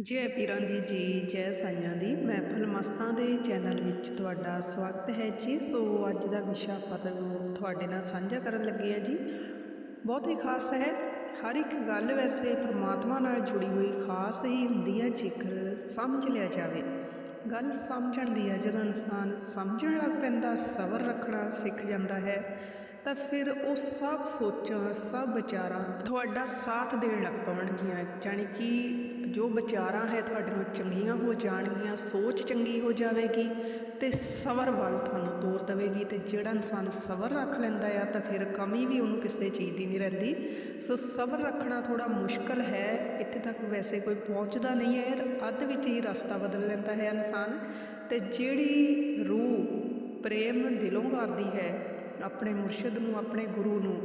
ਜੈ ਪੀਰਾਂ ਦੀ ਜੀ, ਜੈ ਸਾਈਆਂ ਦੀ। ਮਹਿਫਲ ਮਸਤਾਂ ਦੇ ਚੈਨਲ ਵਿੱਚ ਤੁਹਾਡਾ ਸਵਾਗਤ ਹੈ ਜੀ। ਸੋ ਅੱਜ ਦਾ ਵਿਸ਼ਾ ਆਪਾਂ ਤੁਹਾਡੇ ਨਾਲ ਸਾਂਝਾ ਕਰਨ ਲੱਗੇ ਹਾਂ ਜੀ। ਬਹੁਤ ਹੀ ਖਾਸ ਹੈ। ਹਰ ਇੱਕ ਗੱਲ ਵੈਸੇ ਪ੍ਰਮਾਤਮਾ ਨਾਲ ਜੁੜੀ ਹੋਈ ਖਾਸ ਹੀ ਹੁੰਦੀ ਹੈ, ਜੇਕਰ ਸਮਝ ਲਿਆ ਜਾਵੇ। ਗੱਲ ਸਮਝਣ ਦੀ ਹੈ। ਜਦੋਂ ਇਨਸਾਨ ਸਮਝਣ ਲੱਗ ਪੈਂਦਾ, ਸਬਰ ਰੱਖਣਾ ਸਿੱਖ ਜਾਂਦਾ ਹੈ, ਤਾਂ ਫਿਰ ਉਹ ਸਭ ਸੋਚਾਂ, ਸਭ ਵਿਚਾਰਾਂ ਤੁਹਾਡਾ ਸਾਥ ਦੇਣ ਲੱਗ ਪਵਣਗੀਆਂ ਜਾਣੀ ਕਿ ਜੋ ਵਿਚਾਰਾਂ ਹੈ ਤੁਹਾਡੇ ਨੂੰ ਚੰਗੀਆਂ ਹੋ ਜਾਣਗੀਆਂ, ਸੋਚ ਚੰਗੀ ਹੋ ਜਾਵੇਗੀ ਤੇ ਸਬਰ ਵੱਲ ਤੁਹਾਨੂੰ ਤੋਰ ਦੇਵੇਗੀ ਤੇ ਜਿਹੜਾ ਇਨਸਾਨ ਸਬਰ ਰੱਖ ਲੈਂਦਾ ਆ ਤਾਂ ਫਿਰ ਕਮੀ ਵੀ ਉਹਨੂੰ ਕਿਸੇ ਚੀਜ਼ ਦੀ ਨਹੀਂ ਰਹਿੰਦੀ। ਸੋ ਸਬਰ ਰੱਖਣਾ ਥੋੜਾ ਮੁਸ਼ਕਲ ਹੈ, ਇੱਥੇ ਤੱਕ ਵੈਸੇ ਕੋਈ ਪਹੁੰਚਦਾ ਨਹੀਂ ਹੈ ਅੱਧ ਵਿੱਚ ਹੀ ਰਸਤਾ ਬਦਲ ਲੈਂਦਾ ਹੈ ਇਨਸਾਨ ਤੇ ਜਿਹੜੀ ਰੂਹ ਪ੍ਰੇਮ ਦਿਲੋਂ ਕਰਦੀ ਹੈ, ਆਪਣੇ ਮੁਰਸ਼ਿਦ ਨੂੰ, ਆਪਣੇ ਗੁਰੂ ਨੂੰ,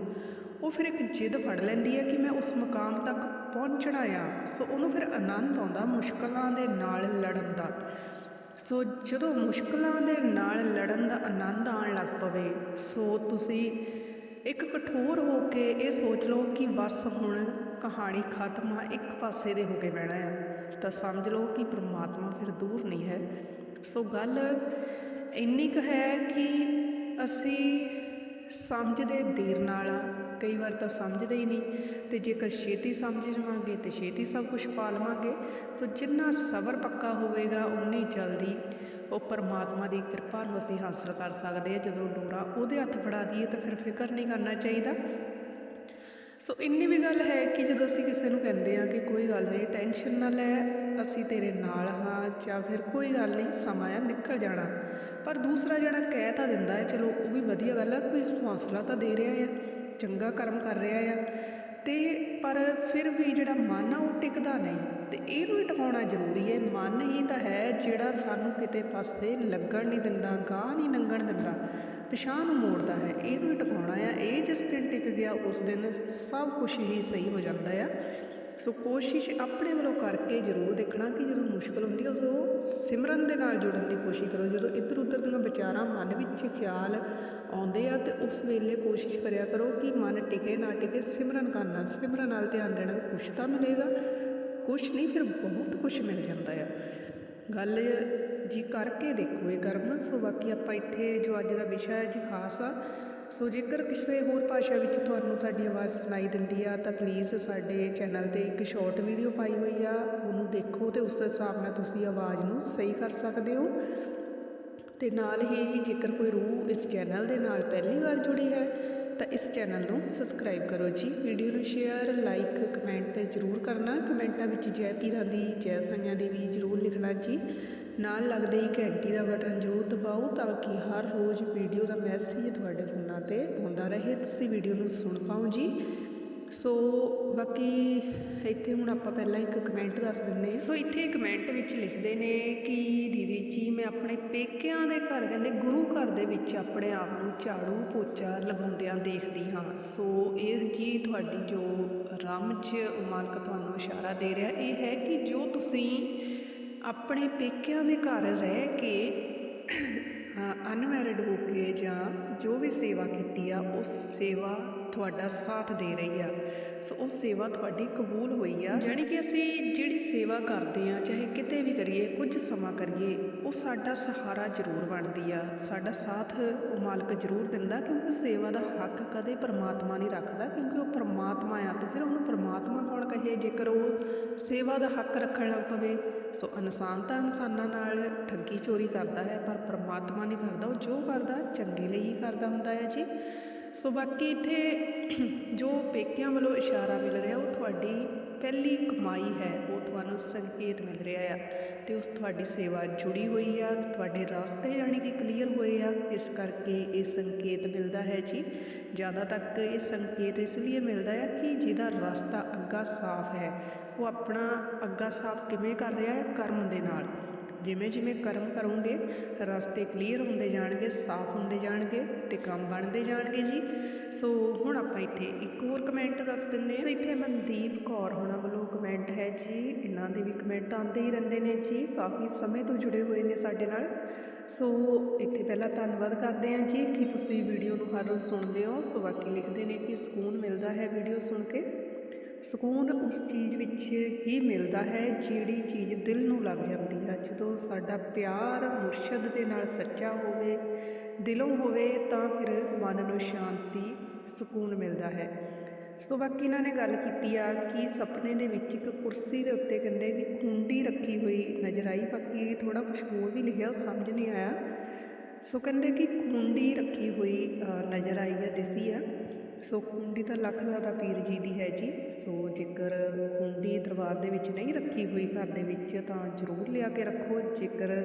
ਉਹ ਫਿਰ ਇੱਕ ਜਿੱਦ ਫੜ ਲੈਂਦੀ ਹੈ ਕਿ ਮੈਂ ਉਸ ਮਕਾਮ ਤੱਕ ਪਹੁੰਚਣਾ ਆ ਸੋ ਉਹਨੂੰ ਫਿਰ ਆਨੰਦ ਆਉਂਦਾ ਮੁਸ਼ਕਲਾਂ ਦੇ ਨਾਲ ਲੜਨ ਦਾ। ਸੋ ਜਦੋਂ ਮੁਸ਼ਕਲਾਂ ਦੇ ਨਾਲ ਲੜਨ ਦਾ ਆਨੰਦ ਆਉਣ ਲੱਗ ਪਵੇ, ਸੋ ਤੁਸੀਂ ਇੱਕ ਕਠੋਰ ਹੋ ਕੇ ਇਹ ਸੋਚ ਲਓ ਕਿ ਬਸ ਹੁਣ ਕਹਾਣੀ ਖਤਮ ਆ, ਇੱਕ ਪਾਸੇ ਦੇ ਹੋ ਕੇ ਬਹਿਣਾ ਆ। ਤਾਂ ਸਮਝ ਲਓ ਕਿ ਪ੍ਰਮਾਤਮਾ ਫਿਰ ਦੂਰ ਨਹੀਂ ਹੈ। ਸੋ ਗੱਲ ਇੰਨੀ ਕੁ ਹੈ ਕਿ ਅਸੀਂ ਸਮਝਦੇ ਦੇਰ ਨਾਲ ਆ ਕਈ ਵਾਰ ਤਾਂ ਸਮਝਦੇ ਹੀ ਨਹੀਂ। ਤੇ ਜੇਕਰ ਛੇਤੀ ਸਮਝ ਜਾਵਾਂਗੇ ਤੇ ਛੇਤੀ ਸਭ ਕੁਝ ਪਾ ਲਵਾਂਗੇ, ਸੋ ਜਿੰਨਾ ਸਬਰ ਪੱਕਾ ਹੋਵੇਗਾ ਉਨੀ ਜਲਦੀ ਉਹ ਪਰਮਾਤਮਾ ਦੀ ਕਿਰਪਾ ਨੂੰ ਅਸੀਂ ਹਾਸਲ ਕਰ ਸਕਦੇ ਹਾਂ। ਜਦੋਂ ਡੋਰਾ ਉਹਦੇ ਹੱਥ ਫੜਾ ਦਈਏ ਤਾਂ ਫਿਰ ਫਿਕਰ ਨਹੀਂ ਕਰਨਾ ਚਾਹੀਦਾ। ਸੋ ਇੰਨੀ ਵੀ ਗੱਲ ਹੈ ਕਿ ਜਦੋਂ ਅਸੀਂ ਕਿਸੇ ਨੂੰ ਕਹਿੰਦੇ ਆ ਕਿ ਕੋਈ ਗੱਲ ਨਹੀਂ, ਟੈਨਸ਼ਨ ਨਾ ਲੈ, ਅਸੀਂ ਤੇਰੇ ਨਾਲ ਹਾਂ ਜਾਂ ਫਿਰ ਕੋਈ ਗੱਲ ਨਹੀਂ, ਸਮਾਂ ਆ, ਨਿਕਲ ਜਾਣਾ। ਪਰ ਦੂਸਰਾ ਜਿਹੜਾ ਕਹਿ ਤਾਂ ਦਿੰਦਾ ਹੈ, ਚਲੋ ਉਹ ਵੀ ਵਧੀਆ ਗੱਲ ਆ, ਕੋਈ ਹੌਸਲਾ ਤਾਂ ਦੇ ਰਿਹਾ ਆ, ਚੰਗਾ ਕਰਮ ਕਰ ਰਿਹਾ ਆ। ਤੇ ਪਰ ਫਿਰ ਵੀ ਜਿਹੜਾ ਮਨ ਆ, ਉਹ ਟਿਕਦਾ ਨਹੀਂ। ਤੇ ਇਹਨੂੰ ਹੀ ਟਿਕਾਉਣਾ ਜ਼ਰੂਰੀ ਹੈ। ਮਨ ਹੀ ਤਾਂ ਹੈ ਜਿਹੜਾ ਸਾਨੂੰ ਕਿਤੇ ਪਾਸੇ ਲੱਗਣ ਨਹੀਂ ਦਿੰਦਾ, ਗਾਹ ਨਹੀਂ ਲੰਘਣ ਦਿੰਦਾ ਪਿਛਾਂ ਨੂੰ ਮੋੜਦਾ ਹੈ। ਇਹਨੂੰ ਹੀ ਟਿਕਾਉਣਾ ਆ। ਇਹ ਜਿਸ ਦਿਨ ਟਿਕ ਗਿਆ, ਉਸ ਦਿਨ ਸਭ ਕੁਝ ਹੀ ਸਹੀ ਹੋ ਜਾਂਦਾ ਆ। ਸੋ ਕੋਸ਼ਿਸ਼ ਆਪਣੇ ਵੱਲੋਂ ਕਰਕੇ ਜ਼ਰੂਰ ਦੇਖਣਾ ਕਿ ਜਦੋਂ ਮੁਸ਼ਕਲ ਹੁੰਦੀ ਹੈ ਉਦੋਂ ਸਿਮਰਨ ਦੇ ਨਾਲ ਜੁੜਨ ਦੀ ਕੋਸ਼ਿਸ਼ ਕਰੋ। ਜਦੋਂ ਇੱਧਰ ਉੱਧਰ ਦੀਆਂ ਵਿਚਾਰਾਂ ਮਨ ਵਿੱਚ ਖਿਆਲ ਆਉਂਦੇ ਆ, ਤੇ ਉਸ ਵੇਲੇ ਕੋਸ਼ਿਸ਼ ਕਰਿਆ ਕਰੋ ਕਿ ਮਨ ਟਿਕੇ ਨਾ ਟਿਕੇ, ਸਿਮਰਨ ਕਰਨ ਨਾਲ, ਸਿਮਰਨ ਨਾਲ ਧਿਆਨ ਦੇਣਾ ਕੁਛ ਤਾਂ ਮਿਲੇਗਾ, ਕੁਛ ਨਹੀਂ, ਫਿਰ ਬਹੁਤ ਕੁਛ ਮਿਲ ਜਾਂਦਾ ਆ। ਗੱਲ ਜੀ ਕਰਕੇ ਦੇਖੋ ਇਹ ਕਰਮ। ਸੋ ਬਾਕੀ ਆਪਾਂ ਇੱਥੇ ਜੋ ਅੱਜ ਦਾ ਵਿਸ਼ਾ ਹੈ, ਜੀ ਖਾਸ ਆ ਸੋ ਜੇਕਰ ਕਿਸੇ ਹੋਰ ਭਾਸ਼ਾ ਵਿੱਚ ਤੁਹਾਨੂੰ ਸਾਡੀ ਆਵਾਜ਼ ਸੁਣਾਈ ਦਿੰਦੀ ਆ, ਤਾਂ ਪਲੀਜ਼ ਸਾਡੇ ਚੈਨਲ ਤੇ ਇੱਕ ਸ਼ਾਰਟ ਵੀਡੀਓ ਪਾਈ ਹੋਈ ਆ। ਉਹਨੂੰ ਦੇਖੋ ਤੇ ਉਸ ਹਿਸਾਬ ਨਾਲ ਤੁਸੀਂ ਆਵਾਜ਼ ਨੂੰ ਸਹੀ ਕਰ ਸਕਦੇ ਹੋ। ਤੇ ਨਾਲ ਹੀ ਜੇਕਰ ਕੋਈ ਰੂਹ ਇਸ ਚੈਨਲ ਦੇ ਨਾਲ ਪਹਿਲੀ ਵਾਰ ਜੁੜੀ ਹੈ, ਤਾਂ ਇਸ ਚੈਨਲ ਨੂੰ ਸਬਸਕ੍ਰਾਈਬ ਕਰੋ ਜੀ। ਵੀਡੀਓ ਨੂੰ ਸ਼ੇਅਰ ਲਾਈਕ ਕਮੈਂਟ ਜ਼ਰੂਰ ਕਰਨਾ। ਕਮੈਂਟਾਂ ਵਿੱਚ ਜੈ ਪੀਰਾਂ ਦੀ, ਜੈ ਸਾਈਆਂ ਦੀ ਵੀ ਜ਼ਰੂਰ ਲਿਖਣਾ ਜੀ। ਨਾਲ ਲੱਗਦੇ ਹੀ ਘੰਟੀ ਦਾ ਬਟਨ ਜ਼ਰੂਰ ਦਬਾਓ ਤਾਂ ਕਿ ਹਰ ਰੋਜ਼ ਵੀਡੀਓ ਦਾ ਮੈਸੇਜ ਤੁਹਾਡੇ ਫੋਨਾਂ ਤੇ ਆਉਂਦਾ ਰਹੇ। ਤੁਸੀਂ ਵੀਡੀਓ ਨੂੰ ਸੁਣ ਪਾਓ ਜੀ। ਸੋ ਬਾਕੀ ਇੱਥੇ ਹੁਣ ਆਪਾਂ ਪਹਿਲਾਂ ਇੱਕ ਕਮੈਂਟ ਦੱਸ ਦਿੰਦੇ ਸੋ ਇੱਥੇ ਕਮੈਂਟ ਵਿੱਚ ਲਿਖਦੇ ਨੇ ਕਿ, ਦੀਦੀ ਜੀ, ਮੈਂ ਆਪਣੇ ਪੇਕਿਆਂ ਦੇ ਘਰ, ਕਹਿੰਦੇ ਗੁਰੂ ਘਰ ਦੇ ਵਿੱਚ ਆਪਣੇ ਆਪ ਨੂੰ ਝਾੜੂ ਪੋਚਾ ਲਗਾਉਂਦਿਆਂ ਦੇਖਦੀ ਹਾਂ। ਸੋ ਇਹ ਜੀ ਤੁਹਾਡੀ ਜੋ ਰਮਜ ਮਾਲਕ ਤੁਹਾਨੂੰ ਇਸ਼ਾਰਾ ਦੇ ਰਿਹਾ? ਇਹ ਹੈ ਕਿ ਜੋ ਤੁਸੀਂ ਆਪਣੇ ਪੇਕਿਆਂ ਦੇ ਘਰ ਰਹਿ ਕੇ ਅਨਮੈਰਿਡ ਹੋ ਕੇ ਜਾਂ ਜੋ ਵੀ ਸੇਵਾ ਕੀਤੀ ਆ, ਉਸ ਸੇਵਾ ਤੁਹਾਡਾ ਸਾਥ ਦੇ ਰਹੀ ਆ। ਸੋ ਉਹ ਸੇਵਾ ਤੁਹਾਡੀ ਕਬੂਲ ਹੋਈ ਆ। ਜਾਣੀ ਕਿ ਅਸੀਂ ਜਿਹੜੀ ਸੇਵਾ ਕਰਦੇ ਆ, ਚਾਹੇ ਕਿਤੇ ਵੀ ਕਰੀਏ, ਕੁਝ ਸਮਾਂ ਕਰੀਏ ਉਹ ਸਾਡਾ ਸਹਾਰਾ ਜ਼ਰੂਰ ਬਣਦੀ ਆ। ਸਾਡਾ ਸਾਥ ਉਹ ਮਾਲਕ ਜ਼ਰੂਰ ਦਿੰਦਾ ਕਿਉਂਕਿ ਸੇਵਾ ਦਾ ਹੱਕ ਕਦੇ ਪਰਮਾਤਮਾ ਨਹੀਂ ਰੱਖਦਾ ਕਿਉਂਕਿ ਉਹ ਪਰਮਾਤਮਾ ਆ ਤੇ ਫਿਰ ਉਹਨੂੰ ਪਰਮਾਤਮਾ ਕੌਣ ਕਹੇ? ਜੇਕਰ ਉਹ ਸੇਵਾ ਦਾ ਹੱਕ ਰੱਖਣ ਲੱਗ ਪਵੇ, ਸੋ ਇਨਸਾਨ ਤਾਂ ਇਨਸਾਨਾਂ ਨਾਲ ਠੱਗੀ ਚੋਰੀ ਕਰਦਾ ਹੈ, ਪਰ ਪਰਮਾਤਮਾ ਨਹੀਂ ਕਰਦਾ। ਉਹ ਜੋ ਕਰਦਾ, ਚੰਗੇ ਲਈ ਹੀ ਕਰਦਾ ਹੁੰਦਾ ਹੈ ਜੀ। ਸੋ ਬਾਕੀ ਇੱਥੇ ਜੋ ਪੇਕਿਆਂ ਵੱਲੋਂ ਇਸ਼ਾਰਾ ਮਿਲ ਰਿਹਾ, ਉਹ ਤੁਹਾਡੀ ਪਹਿਲੀ ਕਮਾਈ ਹੈ, ਉਹ ਤੁਹਾਨੂੰ ਸੰਕੇਤ ਮਿਲ ਰਿਹਾ ਆ। ਤੇ ਉਸ ਤੁਹਾਡੀ ਸੇਵਾ ਜੁੜੀ ਹੋਈ ਆ, ਤੁਹਾਡੇ ਰਸਤੇ ਜਾਣੀ ਕਿ ਕਲੀਅਰ ਹੋਏ ਆ, ਇਸ ਕਰਕੇ ਇਹ ਸੰਕੇਤ ਮਿਲਦਾ ਹੈ ਜੀ। ਜ਼ਿਆਦਾ ਤੱਕ ਇਹ ਸੰਕੇਤ ਇਸ ਲਈ ਮਿਲਦਾ ਹੈ ਕਿ ਜਿਹਦਾ ਰਸਤਾ ਅੱਗਾ ਸਾਫ਼ ਹੈ, ਉਹ ਆਪਣਾ ਅੱਗਾ ਸਾਫ਼ ਕਿਵੇਂ ਕਰ ਰਿਹਾ ਹੈ? ਕਰਮ ਦੇ ਨਾਲ। ਜਿਵੇਂ ਜਿਵੇਂ ਕਰਮ ਕਰੋਗੇ, ਰਸਤੇ ਕਲੀਅਰ ਹੁੰਦੇ ਜਾਣਗੇ, ਸਾਫ਼ ਹੁੰਦੇ ਜਾਣਗੇ ਤੇ ਕੰਮ ਬਣਦੇ ਜਾਣਗੇ ਜੀ। ਸੋ ਹੁਣ ਆਪਾਂ ਇੱਥੇ ਇੱਕ ਹੋਰ ਕਮੈਂਟ ਦੱਸ ਦਿੰਦੇ ਹਾਂ। ਇੱਥੇ ਮਨਦੀਪ ਕੌਰ ਹੋਣਾ ਵੱਲੋਂ ਕਮੈਂਟ ਹੈ ਜੀ, ਇਹਨਾਂ ਦੇ ਵੀ ਕਮੈਂਟ ਆਉਂਦੇ ਹੀ ਰਹਿੰਦੇ ਨੇ ਜੀ, ਕਾਫੀ ਸਮੇਂ ਤੋਂ ਜੁੜੇ ਹੋਏ ਨੇ ਸਾਡੇ ਨਾਲ। ਸੋ ਇੱਥੇ ਪਹਿਲਾਂ ਧੰਨਵਾਦ ਕਰਦੇ ਹਾਂ ਜੀ ਕਿ ਤੁਸੀਂ ਵੀਡੀਓ ਨੂੰ ਹਰ ਰੋਜ਼ ਸੁਣਦੇ ਹੋ। ਸੋ ਬਾਕੀ ਲਿਖਦੇ ਨੇ ਕਿ ਸਕੂਨ ਮਿਲਦਾ ਹੈ ਵੀਡੀਓ ਸੁਣ ਕੇ। ਸਕੂਨ ਉਸ ਚੀਜ਼ ਵਿੱਚ ਹੀ ਮਿਲਦਾ ਹੈ ਜਿਹੜੀ ਚੀਜ਼ ਦਿਲ ਨੂੰ ਲੱਗ ਜਾਂਦੀ ਹੈ। ਜਦੋਂ ਸਾਡਾ ਪਿਆਰ ਮੁਰਸ਼ਦ ਦੇ ਨਾਲ ਸੱਚਾ ਹੋਵੇ, ਦਿਲੋਂ ਹੋਵੇ, ਤਾਂ ਫਿਰ ਮਨ ਨੂੰ ਸ਼ਾਂਤੀ, ਸਕੂਨ ਮਿਲਦਾ ਹੈ। ਸੋ ਬਾਕੀ ਇਹਨਾਂ ਨੇ ਗੱਲ ਕੀਤੀ ਆ ਕਿ ਸੁਪਨੇ ਦੇ ਵਿੱਚ ਇੱਕ ਕੁਰਸੀ ਦੇ ਉੱਤੇ ਕਹਿੰਦੇ ਕਿ ਖੁੰਡੀ ਰੱਖੀ ਹੋਈ ਨਜ਼ਰ ਆਈ, ਬਾਕੀ ਥੋੜਾ ਕੁਝ ਹੋਰ ਵੀ ਲਿਖਿਆ, ਉਹ ਸਮਝ ਨਹੀਂ ਆਇਆ। ਸੋ ਕਹਿੰਦੇ ਕਿ ਖੁੰਡੀ ਰੱਖੀ ਹੋਈ ਨਜ਼ਰ ਆਈ ਹੈ ਦਿਸੀ ਆ। ਸੋ ਖੁੰਡੀ ਤਾਂ ਲੱਖ ਦਾਤਾ ਪੀਰ ਜੀ ਦੀ ਹੈ ਜੀ। ਸੋ ਜੇਕਰ ਖੁੰਡੀ ਦਰਬਾਰ ਦੇ ਵਿੱਚ ਨਹੀਂ ਰੱਖੀ ਹੋਈ, ਘਰ ਦੇ ਵਿੱਚ ਤਾਂ ਜ਼ਰੂਰ ਲਿਆ ਕੇ ਰੱਖੋ। ਜੇਕਰ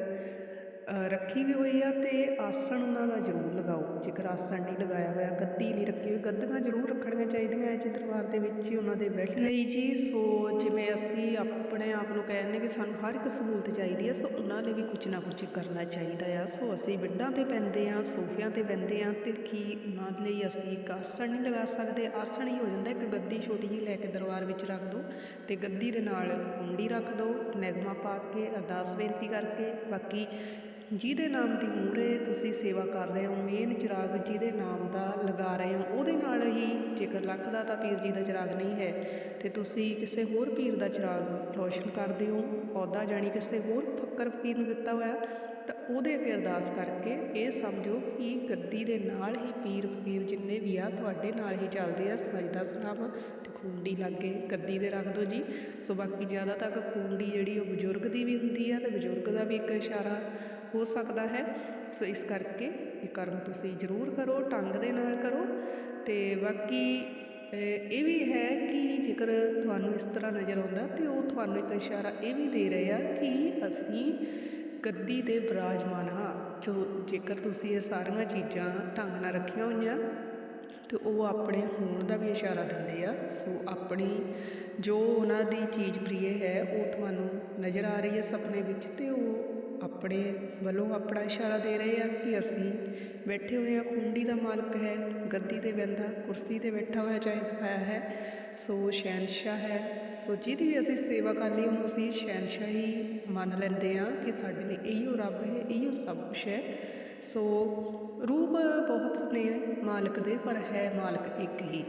ਰੱਖੀ ਵੀ ਹੋਈ ਆ ਤੇ ਆਸਣ ਉਹਨਾਂ ਦਾ ਜ਼ਰੂਰ ਲਗਾਓ। ਜੇਕਰ ਆਸਣ ਨਹੀਂ ਲਗਾਇਆ ਹੋਇਆ ਗੱਦੀ ਨਹੀਂ ਰੱਖੀ ਹੋਈ ਗੱਦੀਆਂ ਜ਼ਰੂਰ ਰੱਖਣੀਆਂ ਚਾਹੀਦੀਆਂ ਹੈ ਜੀ ਦਰਬਾਰ ਦੇ ਵਿੱਚ ਹੀ ਉਹਨਾਂ ਦੇ ਬੈਠਣ ਲਈ। ਜੀ, ਸੋ ਜਿਵੇਂ ਅਸੀਂ ਆਪਣੇ ਆਪ ਨੂੰ ਕਹਿੰਦੇ ਕਿ ਸਾਨੂੰ ਹਰ ਇੱਕ ਸਹੂਲਤ ਚਾਹੀਦੀ ਹੈ ਸੋ ਉਹਨਾਂ ਲਈ ਵੀ ਕੁਝ ਨਾ ਕੁਝ ਕਰਨਾ ਚਾਹੀਦਾ ਆ। ਸੋ ਅਸੀਂ ਬਿੱਡਾਂ ਤੇ ਪੈਂਦੇ ਆ, ਸੋਫਿਆਂ ਤੇ ਪੈਂਦੇ ਆ ਤੇ ਕੀ ਉਹਨਾਂ ਲਈ ਅਸੀਂ ਇੱਕ ਆਸਣ ਨਹੀਂ ਲਗਾ ਸਕਦੇ? ਆਸਣ ਹੀ ਹੋ ਜਾਂਦਾ, ਇੱਕ ਗੱਦੀ ਛੋਟੀ ਜਿਹੀ ਲੈ ਕੇ ਦਰਬਾਰ ਵਿੱਚ ਰੱਖ ਦਿਓ ਤੇ ਗੱਦੀ ਦੇ ਨਾਲ ਕੁੰਡੀ ਰੱਖ ਦਿਓ ਨਗਮਾ ਪਾ ਕੇ ਅਰਦਾਸ ਬੇਨਤੀ ਕਰਕੇ, ਬਾਕੀ ਜਿਹਦੇ ਨਾਮ ਦੀ ਮੂਹਰੇ ਤੁਸੀਂ ਸੇਵਾ ਕਰ ਰਹੇ ਹੋ, ਮੇਨ ਚਿਰਾਗ ਜਿਹਦੇ ਨਾਮ ਦਾ ਲਗਾ ਰਹੇ ਹੋ, ਉਹਦੇ ਨਾਲ ਹੀ ਜੇਕਰ ਲੱਖ ਦਾ ਤਾਂ ਪੀਰ ਜੀ ਦਾ ਚਿਰਾਗ ਨਹੀਂ ਹੈ, ਤੇ ਤੁਸੀਂ ਕਿਸੇ ਹੋਰ ਪੀਰ ਦਾ ਚਿਰਾਗ ਰੋਸ਼ਨ ਕਰਦੇ ਹੋ ਪੌਦਾ ਜਾਣੀ ਕਿਸੇ ਹੋਰ ਫੱਕਰ ਫਕੀਰ ਨੂੰ ਦਿੱਤਾ ਹੋਇਆ, ਤਾਂ ਉਹਦੇ ਵੀ ਅਰਦਾਸ ਕਰਕੇ ਇਹ ਸਮਝੋ ਕਿ ਗੱਦੀ ਦੇ ਨਾਲ ਹੀ ਪੀਰ ਫਕੀਰ ਜਿੰਨੇ ਵੀ ਆ, ਤੁਹਾਡੇ ਨਾਲ ਹੀ ਚੱਲਦੇ ਆ ਸਜਦਾ ਸੁਨਾਮ ਤੇ ਖੂੰਡੀ ਲੱਗੇ ਗੱਦੀ ਦੇ ਰੱਖ ਦਿਓ ਜੀ। ਸੋ ਬਾਕੀ ਜ਼ਿਆਦਾ ਤੱਕ ਖੂੰਡੀ ਜਿਹੜੀ ਉਹ ਬਜ਼ੁਰਗ ਦੀ ਵੀ ਹੁੰਦੀ ਆ, ਤੇ ਬਜ਼ੁਰਗ ਦਾ ਵੀ ਇੱਕ ਇਸ਼ਾਰਾ ਹੋ ਸਕਦਾ ਹੈ। ਸੋ ਇਸ ਕਰਕੇ ਇਹ ਕਰਮ ਤੁਸੀਂ ਜ਼ਰੂਰ ਕਰੋ, ਢੰਗ ਦੇ ਨਾਲ ਕਰੋ। ਤੇ ਬਾਕੀ ਇਹ ਵੀ ਹੈ ਕਿ ਜੇਕਰ ਤੁਹਾਨੂੰ ਇਸ ਤਰ੍ਹਾਂ ਨਜ਼ਰ ਆਉਂਦਾ ਤੇ ਉਹ ਤੁਹਾਨੂੰ ਇੱਕ ਇਸ਼ਾਰਾ ਇਹ ਵੀ ਦੇ ਰਹੇ ਆ ਕਿ ਅਸੀਂ ਗੱਦੀ ਤੇ ਬਿਰਾਜਮਾਨ ਹਾਂ। ਜੋ ਜੇਕਰ ਤੁਸੀਂ ਇਹ ਸਾਰੀਆਂ ਚੀਜ਼ਾਂ ਢੰਗ ਨਾਲ ਰੱਖੀਆਂ ਹੋਈਆਂ, ਤੇ ਉਹ ਆਪਣੇ ਹੋਣ ਦਾ ਵੀ ਇਸ਼ਾਰਾ ਦਿੰਦੇ ਆ। ਸੋ ਆਪਣੀ ਜੋ ਉਹਨਾਂ ਦੀ ਚੀਜ਼ ਪ੍ਰਿਯ ਹੈ, ਉਹ ਤੁਹਾਨੂੰ ਨਜ਼ਰ ਆ ਰਹੀ ਹੈ ਸੁਪਨੇ ਵਿੱਚ ਤੇ ਉਹ ਆਪਣੇ ਵੱਲੋਂ ਆਪਣਾ ਇਸ਼ਾਰਾ ਦੇ ਰਹੇ ਆ ਕਿ ਅਸੀਂ ਬੈਠੇ ਹੋਏ ਆ ਕੁੰਡੀ ਦਾ ਮਾਲਕ ਹੈ, ਗੱਦੀ ਤੇ ਬੈੰਦਾ ਕੁਰਸੀ ਤੇ ਬੈਠਾ ਹੋਇਆ ਚਾਹੀਦਾ ਆਇਆ ਹੈ, ਸੋ ਸ਼ਹਿਨशाह ਹੈ। ਸੋ ਜਿਹਦੀ ਵੀ ਅਸੀਂ ਸੇਵਾ ਕਰ ਲਈ, ਉਹਨੂੰ ਅਸੀਂ ਸ਼ਹਿਨशाह ਹੀ ਮੰਨ ਲੈਂਦੇ ਆ ਕਿ ਸਾਡੇ ਲਈ ਇਹੀ ਰੱਬ ਹੈ, ਇਹੀ ਸਭ ਕੁਝ ਹੈ। ਸੋ ਰੂਪ ਬਹੁਤ ਨੇ ਮਾਲਕ ਦੇ, ਪਰ ਹੈ ਮਾਲਕ ਇੱਕ ਹੀ।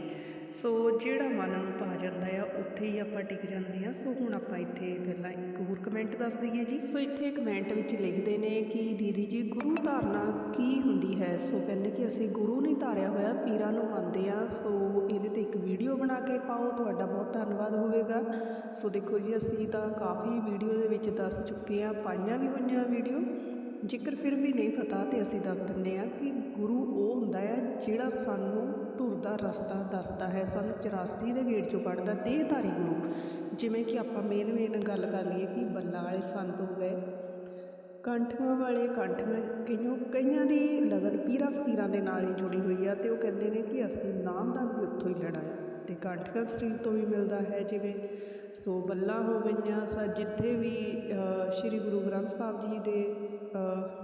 ਸੋ ਜਿਹੜਾ ਮਨ ਨੂੰ ਪਾ ਜਾਂਦਾ ਆ, ਉੱਥੇ ਹੀ ਆਪਾਂ ਟਿਕ ਜਾਂਦੇ ਆ। ਸੋ ਹੁਣ ਆਪਾਂ ਇੱਥੇ ਪਹਿਲਾਂ ਇੱਕ ਹੋਰ ਕਮੈਂਟ ਦੱਸ ਦਈਏ ਜੀ। ਸੋ ਇੱਥੇ ਕਮੈਂਟ ਵਿੱਚ ਲਿਖਦੇ ਨੇ ਕਿ ਦੀਦੀ ਜੀ, ਗੁਰੂ ਧਾਰਨਾ ਕੀ ਹੁੰਦੀ ਹੈ? ਸੋ ਕਹਿੰਦੇ ਕਿ ਅਸੀਂ ਗੁਰੂ ਨਹੀਂ ਧਾਰਿਆ ਹੋਇਆ, ਪੀਰਾਂ ਨੂੰ ਮੰਨਦੇ ਆ। ਸੋ ਇਹਦੇ ਤੇ ਇੱਕ ਵੀਡੀਓ ਬਣਾ ਕੇ ਪਾਓ। ਤੁਹਾਡਾ ਬਹੁਤ ਧੰਨਵਾਦ ਹੋਵੇਗਾ। ਸੋ ਦੇਖੋ ਜੀ, ਅਸੀਂ ਤਾਂ ਕਾਫੀ ਵੀਡੀਓ ਦੇ ਵਿੱਚ ਦੱਸ ਚੁੱਕੇ ਆ। ਪਾਈਆਂ ਵੀ ਹੋਈਆਂ ਵੀਡੀਓ ਜੇਕਰ ਫਿਰ ਵੀ ਨਹੀਂ ਪਤਾ ਤੇ ਅਸੀਂ ਦੱਸ ਦਿੰਦੇ ਆ ਕਿ ਗੁਰੂ ਉਹ ਹੁੰਦਾ ਹੈ ਜਿਹੜਾ ਸਾਨੂੰ ਧੁਰ ਦਾ ਰਸਤਾ ਦੱਸਦਾ ਹੈ, ਸਾਨੂੰ 84 ਦੇ ਗੇੜ ਚੋਂ ਕੱਢਦਾ ਦੇਹਧਾਰੀ ਗੁਰੂ। ਜਿਵੇਂ ਕਿ ਆਪਾਂ ਮੇਨ ਮੇਨ ਗੱਲ ਕਰ ਲਈਏ ਕਿ ਬੱਲਾ ਵਾਲੇ ਸੰਤ ਹੋ ਗਏ ਕੰਠੀਆਂ ਵਾਲੇ ਕੰਠੀਆਂ ਕਈਆਂ ਕਈਆਂ ਦੀ ਲਗਨ ਪੀਰਾਂ ਫਕੀਰਾਂ ਦੇ ਨਾਲ ਹੀ ਜੁੜੀ ਹੋਈ ਆ ਅਤੇ ਉਹ ਕਹਿੰਦੇ ਨੇ ਕਿ ਅਸੀਂ ਨਾਮਦਾਨ ਵੀ ਉੱਥੋਂ ਹੀ ਲੈਣਾ ਹੈ ਅਤੇ ਕੰਠੀਆਂ ਸਰੀਰ ਤੋਂ ਵੀ ਮਿਲਦਾ ਹੈ, ਜਿਵੇਂ ਸੋ ਬੱਲਾ ਹੋ ਗਈਆਂ, ਸਾ ਜਿੱਥੇ ਵੀ ਸ੍ਰੀ ਗੁਰੂ ਗ੍ਰੰਥ ਸਾਹਿਬ ਜੀ ਦੇ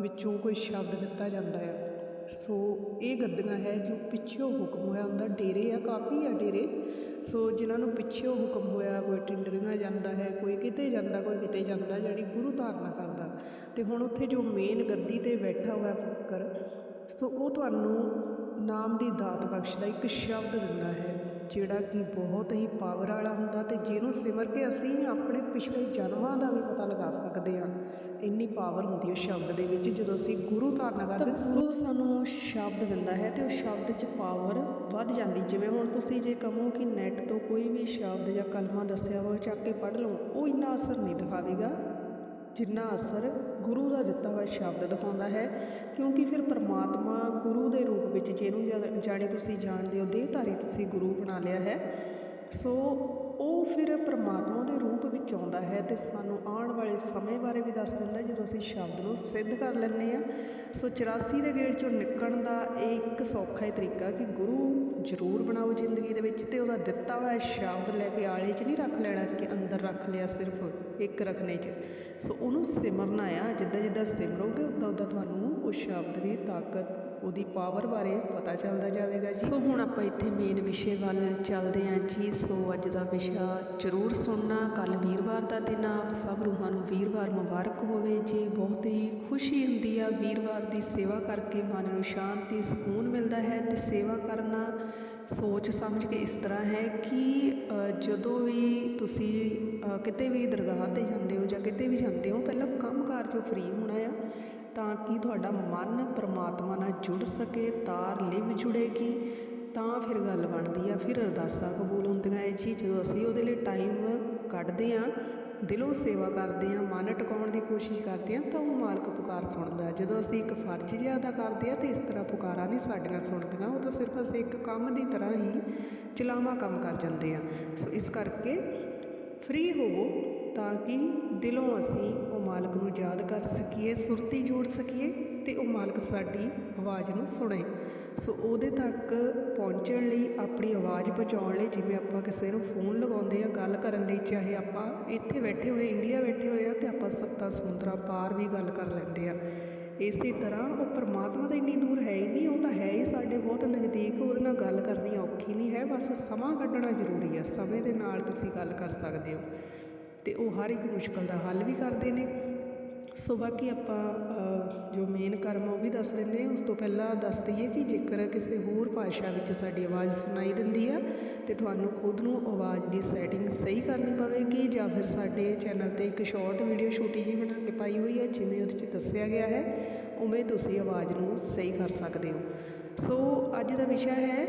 ਵਿੱਚੋਂ ਕੋਈ ਸ਼ਬਦ ਦਿੱਤਾ ਜਾਂਦਾ ਹੈ। ਸੋ ਇਹ ਗੱਦੀਆਂ ਹੈ ਜੋ ਪਿੱਛੋਂ ਹੁਕਮ ਹੋਇਆ ਹੁੰਦਾ। ਡੇਰੇ ਆ, ਕਾਫੀ ਆ ਡੇਰੇ। ਸੋ ਜਿਨ੍ਹਾਂ ਨੂੰ ਪਿੱਛੋਂ ਹੁਕਮ ਹੋਇਆ, ਕੋਈ ਟਿੰਡਰੀਆਂ ਜਾਂਦਾ ਹੈ, ਕੋਈ ਕਿਤੇ ਜਾਂਦਾ, ਕੋਈ ਕਿਤੇ ਜਾਂਦਾ ਜਿਹੜੀ ਗੁਰੂ ਧਾਰਨਾ ਕਰਦਾ। ਅਤੇ ਹੁਣ ਉੱਥੇ ਜੋ ਮੇਨ ਗੱਦੀ ਤੇ ਬੈਠਾ ਹੋਇਆ ਫੱਕਰ, ਸੋ ਉਹ ਤੁਹਾਨੂੰ ਨਾਮ ਦੀ ਦਾਤ ਬਖਸ਼ਦਾ ਇੱਕ ਸ਼ਬਦ ਦਿੰਦਾ ਹੈ, ਜਿਹੜਾ ਕਿ ਬਹੁਤ ਹੀ ਪਾਵਰ ਵਾਲਾ ਹੁੰਦਾ ਅਤੇ ਜਿਹਨੂੰ ਸਿਮਰ ਕੇ ਅਸੀਂ ਆਪਣੇ ਪਿਛਲੇ ਜਨਮਾਂ ਦਾ ਵੀ ਪਤਾ ਲਗਾ ਸਕਦੇ ਹਾਂ। ਇੰਨੀ ਪਾਵਰ ਹੁੰਦੀ ਹੈ ਸ਼ਬਦ ਦੇ ਵਿੱਚ ਜਦੋਂ ਅਸੀਂ ਗੁਰੂ ਧਾਰਨਾ ਕਰਦੇ ਤਾਂ ਗੁਰੂ ਸਾਨੂੰ ਸ਼ਬਦ ਦਿੰਦਾ ਹੈ ਤੇ ਉਹ ਸ਼ਬਦ 'ਚ ਪਾਵਰ ਵੱਧ ਜਾਂਦੀ ਜਿਵੇਂ ਹੁਣ ਤੁਸੀਂ ਜੇ ਕਹੋ ਕਿ ਨੈਟ ਤੋਂ ਕੋਈ ਵੀ ਸ਼ਬਦ ਜਾਂ ਕਲਮਾ ਦੱਸਿਆ ਹੋਇਆ ਚੱਕ ਕੇ ਪੜ੍ਹ ਲਓ ਉਹ ਇੰਨਾ ਅਸਰ ਨਹੀਂ ਦਿਖਾਵੇਗਾ। ਜਿੰਨਾ ਅਸਰ ਗੁਰੂ ਦਾ ਦਿੱਤਾ ਹੋਇਆ ਸ਼ਬਦ ਦਿਖਾਉਂਦਾ ਹੈ ਕਿਉਂਕਿ ਫਿਰ ਪ੍ਰਮਾਤਮਾ ਗੁਰੂ ਦੇ ਰੂਪ ਵਿੱਚ ਜਿਹਨੂੰ ਜਾਣੀ ਤੁਸੀਂ ਜਾਣਦੇ ਹੋ ਦੇਹਧਾਰੀ ਤੁਸੀਂ ਗੁਰੂ ਬਣਾ ਲਿਆ ਹੈ। ਸੋ ਉਹ ਫਿਰ ਪ੍ਰਮਾਤਮਾ ਦੇ ਰੂਪ ਵਿੱਚ ਆਉਂਦਾ ਹੈ ਤੇ ਸਾਨੂੰ ਆਉਣ ਵਾਲੇ ਸਮੇਂ ਬਾਰੇ ਵੀ ਦੱਸ ਦਿੰਦਾ ਜਦੋਂ ਅਸੀਂ ਸ਼ਬਦ ਨੂੰ ਸਿੱਧ ਕਰ ਲੈਂਦੇ ਆ ਸੋ 84 ਦੇ ਗੇੜ ਚੋਂ ਨਿਕਲਣ ਦਾ ਇਹ ਇੱਕ ਸੌਖਾ ਹੀ ਤਰੀਕਾ ਕਿ ਗੁਰੂ ਜ਼ਰੂਰ ਬਣਾਓ ਜ਼ਿੰਦਗੀ ਦੇ ਵਿੱਚ ਤੇ ਉਹਦਾ ਦਿੱਤਾ ਹੋਇਆ ਸ਼ਬਦ ਲੈ ਕੇ ਆਲੇ 'ਚ ਨਹੀਂ ਰੱਖ ਲੈਣਾ ਕਿ ਅੰਦਰ ਰੱਖ ਲਿਆ ਸਿਰਫ ਇੱਕ ਰੱਖਣੇ 'ਚ। ਸੋ ਉਹਨੂੰ ਸਿਮਰਨਾ ਆ ਜਿੱਦਾਂ ਜਿੱਦਾਂ ਸਿਮਰੋਗੇ ਉਦਾਂ ਉਦਾਂ ਤੁਹਾਨੂੰ ਉਸ ਸ਼ਬਦ ਦੀ ਤਾਕਤ ਉਹਦੀ ਪਾਵਰ ਬਾਰੇ ਪਤਾ ਚੱਲਦਾ ਜਾਵੇਗਾ ਜੀ। ਸੋ ਹੁਣ ਆਪਾਂ ਇੱਥੇ ਮੇਨ ਵਿਸ਼ੇ ਵੱਲ ਚੱਲਦੇ ਹਾਂ ਜੀ। ਸੋ ਅੱਜ ਦਾ ਵਿਸ਼ਾ ਜ਼ਰੂਰ ਸੁਣਨਾ। ਕੱਲ ਵੀਰਵਾਰ ਦਾ ਦਿਨ ਆ। ਸਭ ਰੂਹਾਂ ਨੂੰ ਵੀਰਵਾਰ ਮੁਬਾਰਕ ਹੋਵੇ ਜੀ। ਬਹੁਤ ਹੀ ਖੁਸ਼ੀ ਹੁੰਦੀ ਆ ਵੀਰਵਾਰ ਦੀ ਸੇਵਾ ਕਰਕੇ ਮਨ ਨੂੰ ਸ਼ਾਂਤੀ, ਸਕੂਨ ਮਿਲਦਾ ਹੈ ਤੇ ਸੇਵਾ ਕਰਨਾ ਸੋਚ ਸਮਝ ਕੇ ਇਸ ਤਰ੍ਹਾਂ ਹੈ ਕਿ ਜਦੋਂ ਵੀ ਤੁਸੀਂ ਕਿਤੇ ਵੀ ਦਰਗਾਹ ਤੇ ਜਾਂਦੇ ਹੋ ਜਾਂ ਕਿਤੇ ਵੀ ਜਾਂਦੇ ਹੋ, ਪਹਿਲਾਂ ਕੰਮਕਾਰ 'ਚੋਂ ਫ੍ਰੀ ਹੋਣਾ ਆ। ਤਾਂ ਕਿ ਤੁਹਾਡਾ ਮਨ ਪਰਮਾਤਮਾ ਨਾਲ ਜੁੜ ਸਕੇ, ਤਾਰ ਲਿਵ ਜੁੜੇਗੀ, ਤਾਂ ਫਿਰ ਗੱਲ ਬਣਦੀ ਆ। ਫਿਰ ਅਰਦਾਸਾਂ ਕਬੂਲ ਹੁੰਦੀਆਂ ਹੈ ਜੀ। ਜਦੋਂ ਅਸੀਂ ਉਹਦੇ ਲਈ ਟਾਈਮ ਕੱਢਦੇ ਹਾਂ, ਦਿਲੋਂ ਸੇਵਾ ਕਰਦੇ ਹਾਂ, ਮਨ ਟਿਕਾਉਣ ਦੀ ਕੋਸ਼ਿਸ਼ ਕਰਦੇ ਹਾਂ, ਤਾਂ ਉਹ ਮਾਲਕ ਪੁਕਾਰ ਸੁਣਦਾ। ਜਦੋਂ ਅਸੀਂ ਇੱਕ ਫਰਜ਼ ਜਿਹਾ ਅਦਾ ਕਰਦੇ ਹਾਂ, ਤੇ ਇਸ ਤਰ੍ਹਾਂ ਪੁਕਾਰਾਂ ਨਹੀਂ ਸਾਡੀਆਂ ਸੁਣਦੀਆਂ। ਉਹ ਤਾਂ ਸਿਰਫ ਅਸੀਂ ਇੱਕ ਕੰਮ ਦੀ ਤਰ੍ਹਾਂ ਹੀ ਚਲਾਵਾ ਕੰਮ ਕਰ ਜਾਂਦੇ ਆ ਸੋ ਇਸ ਕਰਕੇ ਫ੍ਰੀ ਹੋਵੋ। ਤਾਂ ਕਿ ਦਿਲੋਂ ਅਸੀਂ ਉਹ ਮਾਲਕ ਨੂੰ ਯਾਦ ਕਰ ਸਕੀਏ, ਸੁਰਤੀ ਜੋੜ ਸਕੀਏ ਅਤੇ ਉਹ ਮਾਲਕ ਸਾਡੀ ਆਵਾਜ਼ ਨੂੰ ਸੁਣੇ। ਸੋ ਉਹਦੇ ਤੱਕ ਪਹੁੰਚਣ ਲਈ, ਆਪਣੀ ਆਵਾਜ਼ ਪਹੁੰਚਾਉਣ ਲਈ ਜਿਵੇਂ ਆਪਾਂ ਕਿਸੇ ਨੂੰ ਫੋਨ ਲਗਾਉਂਦੇ ਆ ਗੱਲ ਕਰਨ ਲਈ, ਚਾਹੇ ਆਪਾਂ ਇੱਥੇ ਬੈਠੇ ਹੋਏ, ਇੰਡੀਆ ਬੈਠੇ ਹੋਏ ਆ ਤੇ ਆਪਾਂ ਸੱਤਾ ਸਮੁੰਦਰਾਂ ਪਾਰ ਵੀ ਗੱਲ ਕਰ ਲੈਂਦੇ ਆ ਇਸੇ ਤਰ੍ਹਾਂ ਉਹ ਪਰਮਾਤਮਾ ਤਾਂ ਇੰਨੀ ਦੂਰ ਹੈ ਹੀ ਨਹੀਂ, ਉਹ ਤਾਂ ਹੈ ਹੀ ਸਾਡੇ ਬਹੁਤ ਨਜ਼ਦੀਕ, ਉਹਦੇ ਨਾਲ ਗੱਲ ਕਰਨੀ ਔਖੀ ਨਹੀਂ ਹੈ, ਬਸ ਸਮਾਂ ਕੱਢਣਾ ਜ਼ਰੂਰੀ ਹੈ। ਸਮੇਂ ਦੇ ਨਾਲ ਤੁਸੀਂ ਗੱਲ ਕਰ ਸਕਦੇ ਹੋ। ਅਤੇ ਉਹ ਹਰ ਇੱਕ ਮੁਸ਼ਕਲ ਦਾ ਹੱਲ ਵੀ ਕਰਦੇ ਨੇ। ਸੋ ਬਾਕੀ ਆਪਾਂ ਜੋ ਮੇਨ ਕਰਮ ਉਹ ਵੀ ਦੱਸ ਦਿੰਦੇ ਉਸ ਤੋਂ ਪਹਿਲਾਂ ਦੱਸ ਦਈਏ ਕਿ ਜੇਕਰ ਕਿਸੇ ਹੋਰ ਭਾਸ਼ਾ ਵਿੱਚ ਸਾਡੀ ਆਵਾਜ਼ ਸੁਣਾਈ ਦਿੰਦੀ ਆ, ਤੇ ਤੁਹਾਨੂੰ ਖੁਦ ਨੂੰ ਆਵਾਜ਼ ਦੀ ਸੈਟਿੰਗ ਸਹੀ ਕਰਨੀ ਪਵੇਗੀ ਜਾਂ ਫਿਰ ਸਾਡੇ ਚੈਨਲ ਤੇ ਇੱਕ ਸ਼ਾਰਟ ਵੀਡੀਓ ਛੋਟੀ ਜਿਹੀ ਬਣਾ ਕੇ ਪਾਈ ਹੋਈ ਹੈ ਜਿਵੇਂ ਉਹਦੇ 'ਚ ਦੱਸਿਆ ਗਿਆ ਹੈ, ਉਵੇਂ ਤੁਸੀਂ ਆਵਾਜ਼ ਨੂੰ ਸਹੀ ਕਰ ਸਕਦੇ ਹੋ। ਸੋ ਅੱਜ ਦਾ ਵਿਸ਼ਾ ਹੈ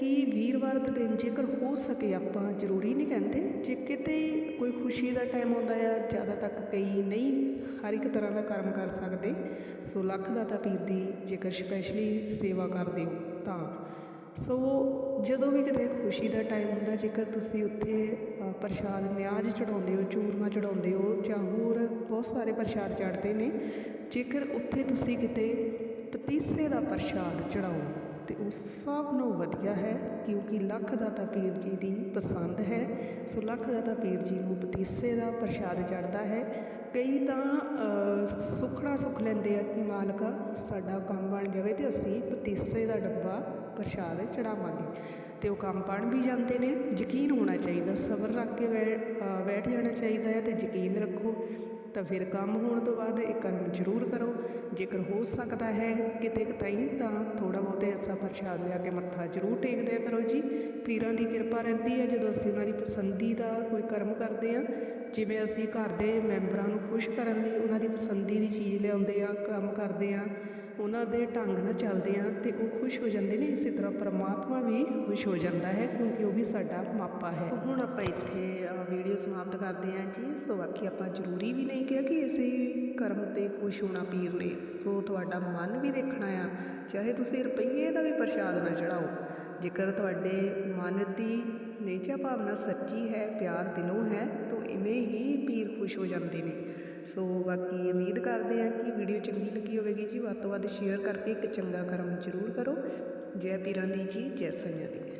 ਕਿ ਵੀਰਵਾਰ ਦੇ ਦਿਨ ਜੇਕਰ ਹੋ ਸਕੇ ਆਪਾਂ ਜ਼ਰੂਰੀ ਨਹੀਂ ਕਹਿੰਦੇ, ਜੇ ਕਿਤੇ ਕੋਈ ਖੁਸ਼ੀ ਦਾ ਟਾਈਮ ਆਉਂਦਾ ਆ, ਜ਼ਿਆਦਾ ਤੱਕ ਕਈ ਨਹੀਂ ਹਰ ਇੱਕ ਤਰ੍ਹਾਂ ਦਾ ਕਰਮ ਕਰ ਸਕਦੇ, ਸੋ ਲੱਖ ਦਾਤਾ ਪੀਰ ਦੀ ਜੇਕਰ ਸਪੈਸ਼ਲੀ ਸੇਵਾ ਕਰਦੇ ਹੋ ਤਾਂ। ਸੋ ਜਦੋਂ ਵੀ ਕਿਤੇ ਖੁਸ਼ੀ ਦਾ ਟਾਈਮ ਹੁੰਦਾ, ਜੇਕਰ ਤੁਸੀਂ ਉੱਥੇ ਪ੍ਰਸ਼ਾਦ ਨਿਆਜ ਚੜਾਉਂਦੇ ਹੋ, ਚੂਰਮਾ ਚੜਾਉਂਦੇ ਹੋ, ਜਾਂ ਹੋਰ ਬਹੁਤ ਸਾਰੇ ਪ੍ਰਸ਼ਾਦ ਚੜ੍ਹਦੇ ਨੇ, ਜੇਕਰ ਉੱਥੇ ਤੁਸੀਂ ਕਿਤੇ ਪਤੀਸੇ ਦਾ ਪ੍ਰਸ਼ਾਦ ਚੜਾਓ ਅਤੇ ਉਹ ਸਭ ਨੂੰ ਵਧੀਆ ਹੈ ਕਿਉਂਕਿ ਲੱਖ ਦਾਤਾ ਪੀਰ ਜੀ ਦੀ ਪਸੰਦ ਹੈ। ਸੋ ਲੱਖ ਦਾਤਾ ਪੀਰ ਜੀ ਨੂੰ ਪਤੀਸੇ ਦਾ ਪ੍ਰਸ਼ਾਦ ਚੜ੍ਹਦਾ ਹੈ। ਕਈ ਤਾਂ ਅ, ਸੁੱਖਣਾ ਸੁੱਖ ਲੈਂਦੇ ਆ ਕਿ ਮਾਲਕਾ ਸਾਡਾ ਕੰਮ ਬਣ ਜਾਵੇ ਤੇ ਅਸੀਂ ਪਤੀਸੇ ਦਾ ਡੱਬਾ ਪ੍ਰਸ਼ਾਦ ਚੜਾਵਾਂਗੇ ਤੇ ਉਹ ਕੰਮ ਬਣ ਵੀ ਜਾਂਦੇ ਨੇ। ਯਕੀਨ ਹੋਣਾ ਚਾਹੀਦਾ ਸਬਰ ਰੱਖ ਕੇ ਬੈ- ਬੈਠ ਜਾਣਾ ਚਾਹੀਦਾ ਹੈ ਤੇ ਯਕੀਨ ਰੱਖੋ। ਤਾਂ ਫਿਰ ਕੰਮ ਹੋਣ ਤੋਂ ਬਾਅਦ ਇਹ ਕਰਮ ਜ਼ਰੂਰ ਕਰੋ। ਜੇਕਰ ਹੋ ਸਕਦਾ ਹੈ ਕਿਤੇ ਤਾਈਂ ਤਾਂ ਥੋੜਾ ਬਹੁਤੇ ਐਸਾ ਪ੍ਰਸ਼ਾਦ ਲਿਆ ਕੇ ਮੱਥਾ ਜ਼ਰੂਰ ਟੇਕ ਦਿਆ ਕਰੋ ਜੀ। ਪੀਰਾਂ ਦੀ ਕਿਰਪਾ ਰਹਿੰਦੀ ਹੈ, ਜਦੋਂ ਅਸੀਂ ਉਹਨਾਂ ਦੀ ਪਸੰਦੀ ਦਾ ਕੋਈ ਕਰਮ ਕਰਦੇ ਆ ਜਿਵੇਂ ਅਸੀਂ ਘਰ ਦੇ ਮੈਂਬਰਾਂ ਨੂੰ ਖੁਸ਼ ਕਰਨ ਲਈ ਉਹਨਾਂ ਦੀ ਪਸੰਦੀ ਦੀ ਚੀਜ਼ ਲਿਆਉਂਦੇ ਆ ਕੰਮ ਕਰਦੇ ਆ ਉਹਨਾਂ ਦੇ ਢੰਗ ਨਾਲ ਚੱਲਦੇ ਹਾਂ ਤੇ ਉਹ ਖੁਸ਼ ਹੋ ਜਾਂਦੇ ਨੇ, ਇਸੇ ਤਰ੍ਹਾਂ ਪਰਮਾਤਮਾ ਵੀ ਖੁਸ਼ ਹੋ ਜਾਂਦਾ ਹੈ ਕਿਉਂਕਿ ਉਹ ਵੀ ਸਾਡਾ ਮਾਪਾ ਹੈ। ਹੁਣ ਆਪਾਂ ਇੱਥੇ ਵੀਡੀਓ ਸਮਾਪਤ ਕਰਦੇ ਹਾਂ ਜੀ। ਸੋ ਬਾਕੀ ਆਪਾਂ ਜ਼ਰੂਰੀ ਵੀ ਨਹੀਂ ਕਿਹਾ ਕਿ ਇਸੇ ਕਰਮ ਤੇ ਖੁਸ਼ ਹੋਣਾ ਪੀਰ ਨੇ। ਸੋ ਤੁਹਾਡਾ ਮਨ ਵੀ ਦੇਖਣਾ ਆ, ਚਾਹੇ ਤੁਸੀਂ ਰੁਪਈਏ ਦਾ ਵੀ ਪ੍ਰਸ਼ਾਦ ਨਾ ਚੜਾਓ ਜੇਕਰ ਤੁਹਾਡੇ ਮਨ ਦੀ ਨੇਚਾ ਭਾਵਨਾ ਸੱਚੀ ਹੈ, ਪਿਆਰ ਦਿਲੋਂ ਹੈ, ਤਾਂ ਇਵੇਂ ਹੀ ਪੀਰ ਖੁਸ਼ ਹੋ ਜਾਂਦੇ ਨੇ। ਸੋ ਬਾਕੀ ਉਮੀਦ ਕਰਦੇ ਹਾਂ ਕਿ ਵੀਡੀਓ ਚੰਗੀ ਲੱਗੀ ਹੋਵੇਗੀ ਜੀ। ਵੱਧ ਤੋਂ ਵੱਧ ਸ਼ੇਅਰ ਕਰਕੇ ਇੱਕ ਚੰਗਾ ਕਰਮ ਜ਼ਰੂਰ ਕਰੋ। ਜੈ ਪੀਰਾਂ ਦੀ ਜੀ, ਜੈ ਸੰਗਤ ਦੀ।